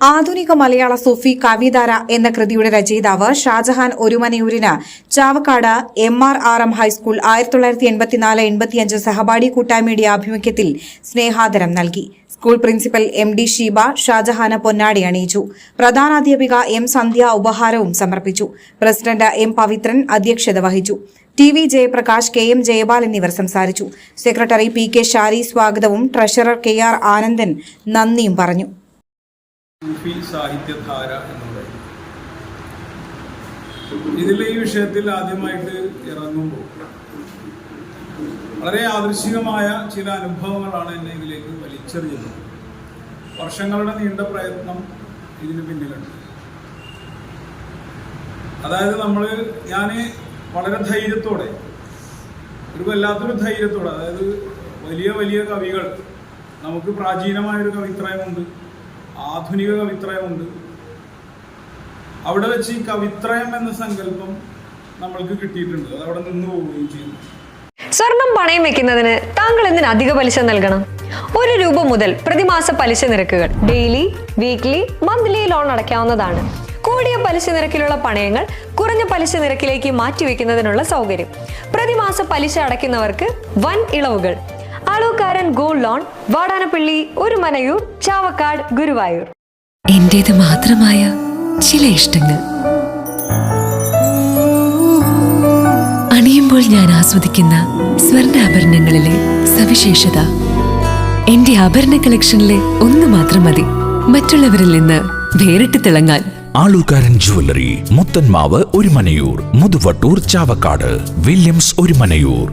ആധുനിക മലയാള സൂഫി കവിതാര എന്ന കൃതിയുടെ രചയിതാവ് Shah Jahan ഒരുമനയൂരിന് Chavakkad M R R M high school ആയിരത്തി തൊള്ളായിരത്തി എൺപത്തിനാല് എൺപത്തിയഞ്ച് സഹപാഠി കൂട്ടായ്മയുടെ ആഭിമുഖ്യത്തിൽ സ്നേഹാദരം നൽകി. School principal M D Sheeba ഷാജഹാന് പൊന്നാടി അണിയിച്ചു. പ്രധാനാധ്യാപിക എം സന്ധ്യ ഉപഹാരവും സമർപ്പിച്ചു. പ്രസിഡന്റ് എം പവിത്രൻ അധ്യക്ഷത വഹിച്ചു. T V Jayaprakash K M Jayapal എന്നിവർ സംസാരിച്ചു. സെക്രട്ടറി പി കെ ഷാരി സ്വാഗതവും ട്രഷറർ കെ ആർ ആനന്ദൻ നന്ദിയും പറഞ്ഞു. സൂഫി സാഹിത്യധാര എന്ന് പറയുന്നത് ഇതിൽ ഈ വിഷയത്തിൽ ആദ്യമായിട്ട് ഇറങ്ങുമ്പോൾ വളരെ ആദർശികമായ ചില അനുഭവങ്ങളാണ് എന്നെ ഇതിലേക്ക് വലിച്ചെറിയുന്നത്. വർഷങ്ങളുടെ നീണ്ട പ്രയത്നം ഇതിന് പിന്നിലുണ്ട്. അതായത് നമ്മൾ ഞാൻ വളരെ ധൈര്യത്തോടെ ഒരു വല്ലാത്തൊരു ധൈര്യത്തോടെ അതായത് വലിയ വലിയ കവികൾ നമുക്ക് പ്രാചീനമായൊരു കവിത്രയമുണ്ട്. ആധുനിക കവിത്രയമുണ്ട്. അവിടെ വെച്ച് ഈ കവിത്രയം എന്ന സങ്കല്പം നമ്മൾക്ക് കിട്ടിയിട്ടുണ്ട്. അത് അവിടെ നിന്ന് പോവുകയും ചെയ്യുന്നു സ്വർണം പണയം വെക്കുന്നതിന് താങ്കൾ എന്തിന് അധിക പലിശ നൽകണം? ഒരു രൂപ മുതൽ പ്രതിമാസ പലിശ നിരക്കുകൾ ഡെയിലി വീക്ക്ലി മന്ത്ലി ലോൺ അടയ്ക്കാവുന്നതാണ്. കൂടിയ പലിശ നിരക്കിലുള്ള പണയങ്ങൾ കുറഞ്ഞ പലിശ നിരക്കിലേക്ക് മാറ്റിവെക്കുന്നതിനുള്ള സൗകര്യം. പ്രതിമാസ പലിശ അടയ്ക്കുന്നവർക്ക് വൻ ഇളവുകൾ. അളവുകാരൻ gold loan Vadanappally Orumanayur Chavakkad Guruvayur. എന്റേത് മാത്രമായ ചില ഇഷ്ടങ്ങൾ. അണിയുമ്പോൾ ഞാൻ ആസ്വദിക്കുന്ന സ്വർണാഭരണങ്ങളിലെ സവിശേഷത. എന്റെ ആഭരണ കളക്ഷനിലെ ഒന്ന് മാത്രം മതി. മറ്റുള്ളവരിൽ നിന്ന് വേറിട്ട് തിളങ്ങാൻ. Alukkaran jewellery Muthanmavu Orumanayur Muthuvattur Chavakkad Williams Orumanayur